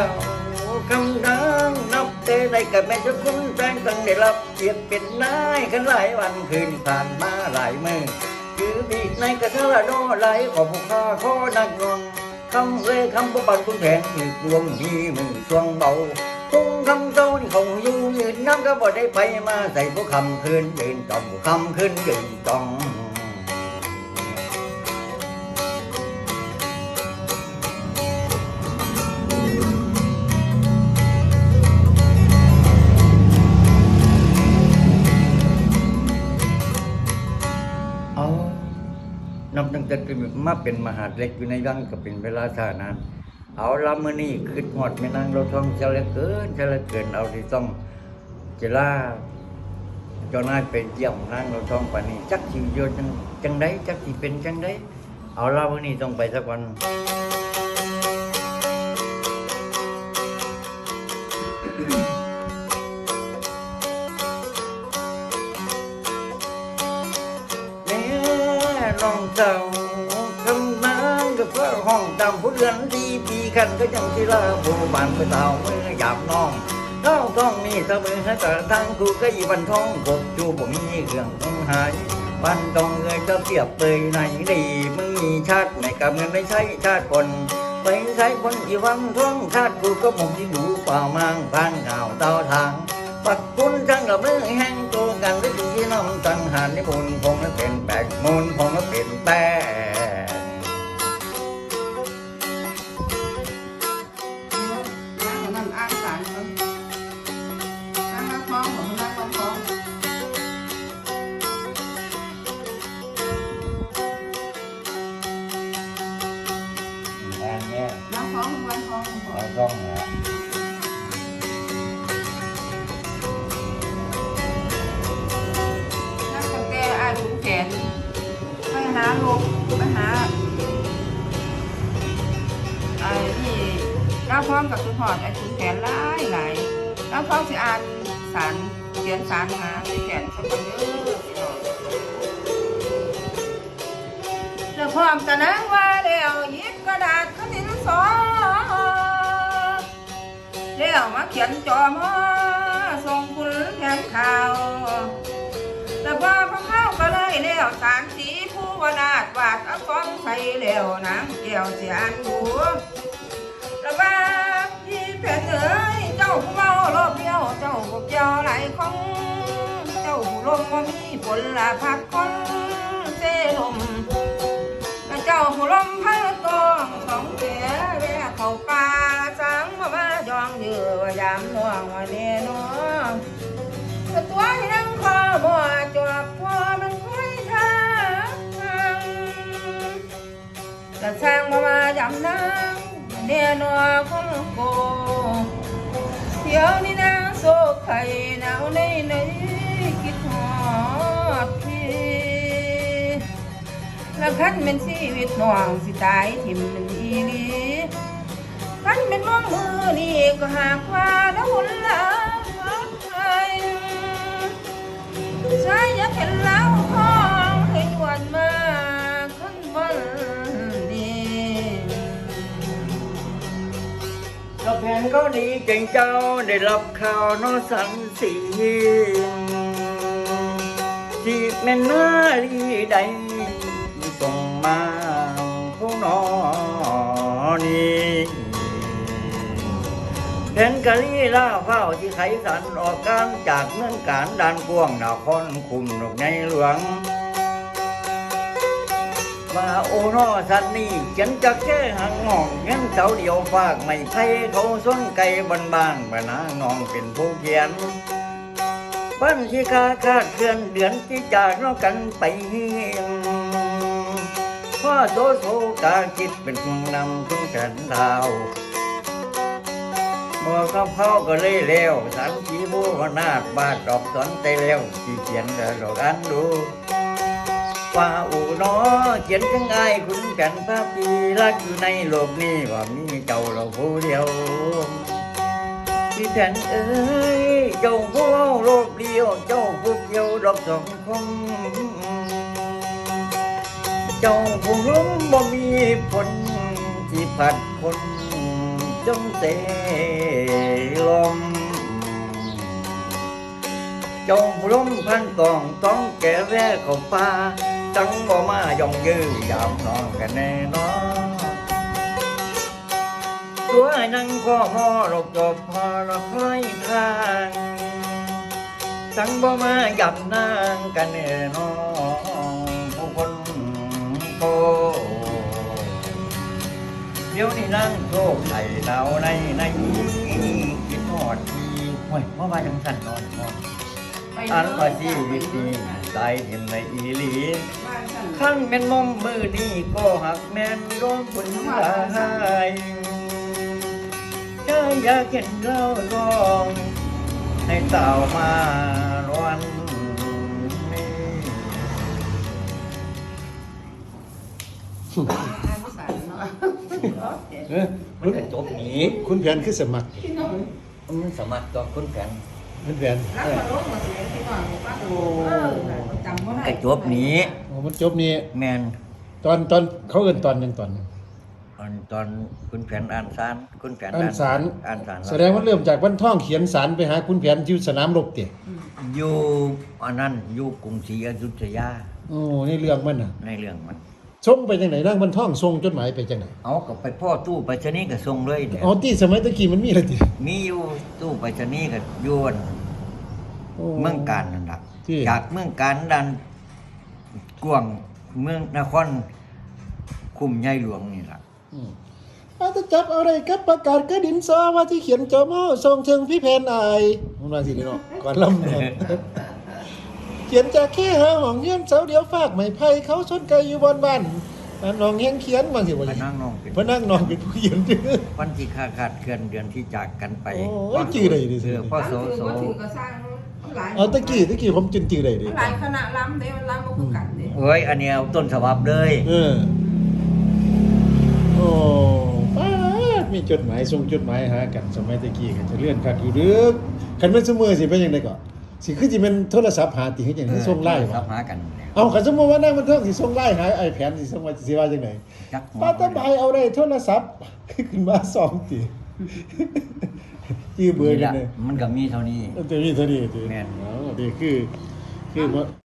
าคำดังนับเตได้กับแม่จะคุ้นแฟนตั้งได้รับเกียรติเป็นนายกันหลายวันคืนผ่านมาหลายมือคือบีในกระทะโนไหลขอผู้ข้าขอนักงวงคำเอ้ยคำประบันคุณแผนมีดวงมีมือช่วงเบาทุ่งคำเจ้านี่คงอยู่ยืนน้ำก็บ่ได้ไปมาใส่ผู้คำคืนยืนจองผู้คำคืนยืนจอง มาเป็นมหาดเล็กอยู่ในรังก็เป็นเวลาชานานเอาละมือนี้คิดหอดไม่นั่งเราท่องเฉลยเกินเฉลยเกินเอาที่ต้องเจล่าเจ้านายเป็นเยี่ยมนั่งเราท่องปานนี้จักสิอยู่จังจังได้จักสิเป็นจังได้เอาละมือนี้ต้องไปสักวันแม่น้องเจ้า เพื่อห้องดำผู้เรือนดีปีขันก็ยังที่ลาผู้บานไปเต่าเมื่อหยาบน้องเล่าต้องมีเสมอห้แต่ทางกูก็ยีบันท้องกบจูบ่มีเรื่องต้องหายบันต้องเงยจะเปรียบเปยไหนดีมึงมีชาติไม่กับเงินไม่ใช่ชาติคนไปใช้คนอีวังท้องชาติกูก็หมที่ดูเปล่ามังพังข่าวเต้าทางปักคุณช่างกับมือแห้งตัวกันได้ดีน้ำตันหันนิมนต์คงนั้นเป็นแปลกมูลคงนั้นเป็นแป้ องวันท้องเราต้องเหรอนั่งตั้งแต่อายุแขนไปหาลูกไปหาไอ้ที่น้าพร้อมกับคุณหอดไอ้คุณแขนหลายหลายน้าพร้อมสิอ่านสารเขียนสารหาในแขนสักคนเด้อแล้วพร้อมกันนะว่าแล้วหยิบกระดาษขึ้นดินสอ แล้วมาเขียนจอมอส่งคุณแทนข่าว แต่ว่าพระเข้าก็เลยแล้วสารสีผู้วนาดวาดอักษรใส่แล้วนางแก้วเสียอันดูแล้วว่าพี่แผ่นเอ๋ยเจ้าผู้เมารอบเดียวเจ้าพวกเจ้าหลายคงเจ้าผู้ลมว่ามีผลละพักคนเสลมเจ้าผู้ลมพัดตองสองเสียแวะเข้าป่ กระช่างมามายามนางเนนอคนโกเที่ยวนี้นางโศกไข่หนาวในในคิดหอดพี่แล้วคันเป็นชีวิตน้องสิตายทิมมันอีลีคันเป็นมองมือนี่ก็หากว่าแล้วหุ่นละใใช่อยาเห็นแล้วห้องให้หวนมา ก็นก็ดีเก่งเจ้าได้รับข่าวโนสันสีที่แม่นาลีใดส่งมาผู้นอนี่แผนกะลีล่าเฝ้าที่ไขสันออกการจากเมืองการด่านกวงนครคุมนกในหลวง่าโอ้นอสัตว์นี่ฉันจะแค่หางงองเงินเสาเดียวฝากไม่ไพ่เขาส้นไก่บานบานๆบานางนองเป็นผู้เขียนปั้นที่คาคาดเคลื่อนเดือนที่จากนอกกันไปเฮงพ่อโซโซกาคิดเป็นผู้นำทุ่งแสนดาวเมื่อเขาเผาก็เลยเล้วสันขีบูวนาดบาดดอกสนใจเล้วที่เขียนเดดอกอันดู ว่าอูนอเขียนถึงไอ้ายคุณแก่นพระปีรักอยู่ในโลกนี้ว่ามีเจ้าเราผู้เดียวที่แทนเอ้ยเจ้าผู้โลกเดียว เจ้าผู้เดียวดอกสองคงเจ้าผู้ล้มบ่มีผลที่ผัดคนจงเสลมจงล้มพันกองต้องแก่แร่เข้าป่า จังบ่มายองยื้อยามนอนกันแน่นอนตัวนังก็มอรกจบพอละคล้อยทางจังบ่มาหยับนางกันแน่นอนผู้คนโตเดี๋ยวนี้นั่งโชคไข่ดาวในในคิดทอดทีโอ้ยว่ามาจังสันนอนนอนอันว่าชีวิตนี้ ตายเห็นในอีหลีขั้นแม่นมอมมือนี้ก็หักแม่นร้องคนลายถ้าอยากเห็นเราร้องให้เต่ามาร้อนนี้เอ้อมันจะจบหนีคุณแผนคือสมัครมันสมัครต่อคุณแผน คุณแผนรักมาลบมาเสียที่ก่อนป้าโอ้จำว่าได้กระจบหนีโอ้มันจบนี่แมนตอนตอนเขาเอิ้นตอนหยังตอนหนึ่งตอนตอนคุณแผนอ่านสารคุณแผนอ่านสารอ่านสารแสดงว่าเริ่มจากวันท่องเขียนสารไปหาคุณแผนที่สนามรบเตะอยู่อันนั้นอยู่กรุงศรีอยุธยาโอ้นี่เรื่องมันน่ะในเรื่องมัน ส่งไปจังไหนนั่งวันท่องส่งจดหมายไปจังไหนเอากับไปพ่อตู้ไปชนีย์กับทรงเลยเนี่ยอ๋อที่สมัยตะกี้มันมีอะไรติมีอยู่ตู้ไปชนีย์กับยวนโอ้เมืองการนั่นแหละที่ จากเมืองการดันกวางเมืองนครคุมใหญ่หลวงนี่แหละอืมอาจจะจับเอาอะไรกับประกาศกระดินซอว่าที่เขียนจอมอส่งถึงพี่แผนอายมันว่าสิเนาะก่อนลำเนาะ เขียนจากแค่หาห้องเงียนเสาเดียวฝากไม้ไผ่เขาชนไกอยู่บนบ้านนั่นน้องเฮงเขียนมาสิว่าพสินั่งน้องเป็นพระนั่งนอนเป็นผู้เขียนชื่อวันที่ขาขาดเคลื่อนเดือนที่จากกันไปโอ้ยจื้อได้ดิ เออพ่อโสโสถือก็สร้างหลายเอาตะกี้ตะกี้ผมจินจือได้ดิหลายคณะล้ำเด้มันล้ำก็คือกันเด้เฮ้ยอันเนี้ยเอาต้นฉบับเลยเออโอ้ป้าดมีจดหมายส่งจดหมายหากันสมัยตะกี้กันจะเลื่อนคักอยู่เด้อคันแม่นซุมื้อสิเป็นจังไดก่อน สิคือสิเป็นโทรศัพท์หาติคือจังได๋ส่งไลน์ครัวะบหากันเนี่ยเอาคันสมมุติว่านั่งมันเทิงสิส่งไลน์หาไอ้แผนสิส่งมาสิว่าจังได๋จักหัวป้าตะบายเอาได้โทรศัพท์ขึ้นมาสองติจื้อเบอร์นี่กันแหละเลยมันก็มีเท่านี้แต่มีเท่านี้ติแม่น เอาดีคือคือบ่